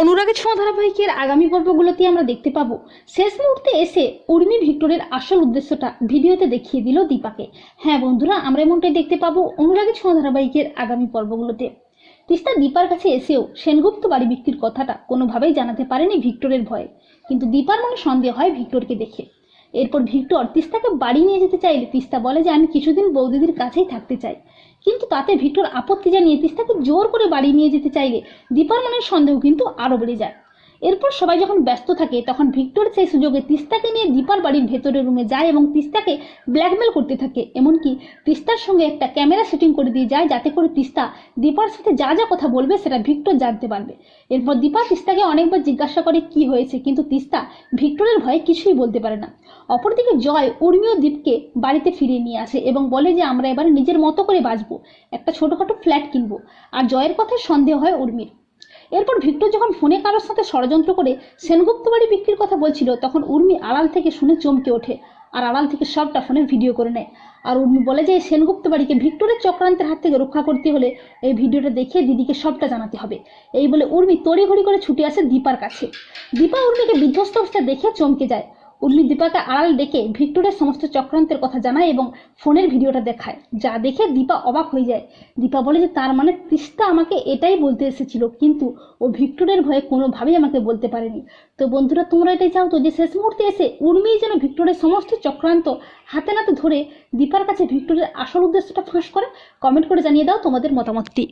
অনুরাগের ছোঁয়া ধারাবাহিকের আগামী পর্বগুলোতে আমরা দেখতে পাবো। শেষ মুহূর্তে এসে উর্মি ভিক্টরের আসল উদ্দেশ্যটা ভিডিওতে দেখিয়ে দিল দীপাকে। হ্যাঁ বন্ধুরা, আমরা এমনটাই দেখতে পাবো অনুরাগের ছোঁয়া ধারাবাহিকের আগামী পর্বগুলোতে। তিস্তা দীপার কাছে এসেও সেনগুপ্ত বাড়ি বিক্রির কথাটা কোনোভাবেই জানাতে পারেনি ভিক্টরের ভয়ে। কিন্তু দীপার মনে সন্দেহ হয় ভিক্টরকে দেখে। এরপর ভিক্টর তিস্তাকে বাড়ি নিয়ে যেতে চাইলে তিস্তা বলে যে, আমি কিছুদিন বৌদিদির কাছেই থাকতে চাই। কিন্তু তাতে ভিক্টর আপত্তি জানিয়ে তিস্তাকে জোর করে বাড়ি নিয়ে যেতে চাইলে দীপার মনের সন্দেহ কিন্তু আরও বেড়ে যায়। এরপর সবাই যখন ব্যস্ত থাকে, তখন ভিক্টর সেই সুযোগে তিস্তাকে নিয়ে দীপার বাড়ির ভেতরের রুমে যায় এবং তিস্তাকে ব্ল্যাকমেল করতে থাকে। এমনকি তিস্তার সঙ্গে একটা ক্যামেরা সেটিং করে দিয়ে যায়, যাতে করে তিস্তা দীপার সাথে যা যা কথা বলবে সেটা ভিক্টর জানতে পারবে। এরপর দীপা তিস্তাকে অনেকবার জিজ্ঞাসা করে কি হয়েছে, কিন্তু তিস্তা ভিক্টরের ভয়ে কিছুই বলতে পারে না। অপরদিকে জয় উর্মি দ্বীপকে বাড়িতে ফিরিয়ে নিয়ে আসে এবং বলে যে, আমরা এবার নিজের মতো করে বাঁচবো। একটা ছোটখাটো ফ্ল্যাট কিনবো। আর জয়ের কথায় সন্দেহ হয় উর্মির। এরপর ভিক্টর যখন ফোনে কারোর সাথে ষড়যন্ত্র করে সেনগুপ্ত বাড়ি বিক্রির কথা বলছিল, তখন উর্মি আড়াল থেকে শুনে চমকে ওঠে আর আড়াল থেকে সবটা ফোনে ভিডিও করে নেয়। আর উর্মি বলে যে এই সেনগুপ্ত বাড়িকে ভিক্টরের চক্রান্তের হাত থেকে রক্ষা করতে হলে এই ভিডিওটা দেখে দিদিকে সবটা জানাতে হবে। এই বলে উর্মি তড়িঘড়ি করে ছুটে আসে দীপার কাছে। দীপা উর্মিকে বিধ্বস্ত অবস্থায় দেখে চমকে যায়। উর্মি দীপাকে আড়াল ডেকে ভিক্টরের সমস্ত চক্রান্তের কথা জানায় এবং ফোনের ভিডিওটা দেখায়। যা দেখে দীপা অবাক হয়ে যায়। দীপা বলে যে, তার মানে তিস্তা আমাকে এটাই বলতে এসেছিল, কিন্তু ও ভিক্টরের ভয়ে কোনোভাবেই আমাকে বলতে পারেনি। তো বন্ধুরা, তোমরা এটাই চাও তো যে, শেষ মুহূর্তে এসে উর্মি যেন ভিক্টরের সমস্ত চক্রান্ত হাতে নাতে ধরে দীপার কাছে ভিক্টরের আসল উদ্দেশ্যটা ফাঁস করে? কমেন্ট করে জানিয়ে দাও তোমাদের মতামতটি।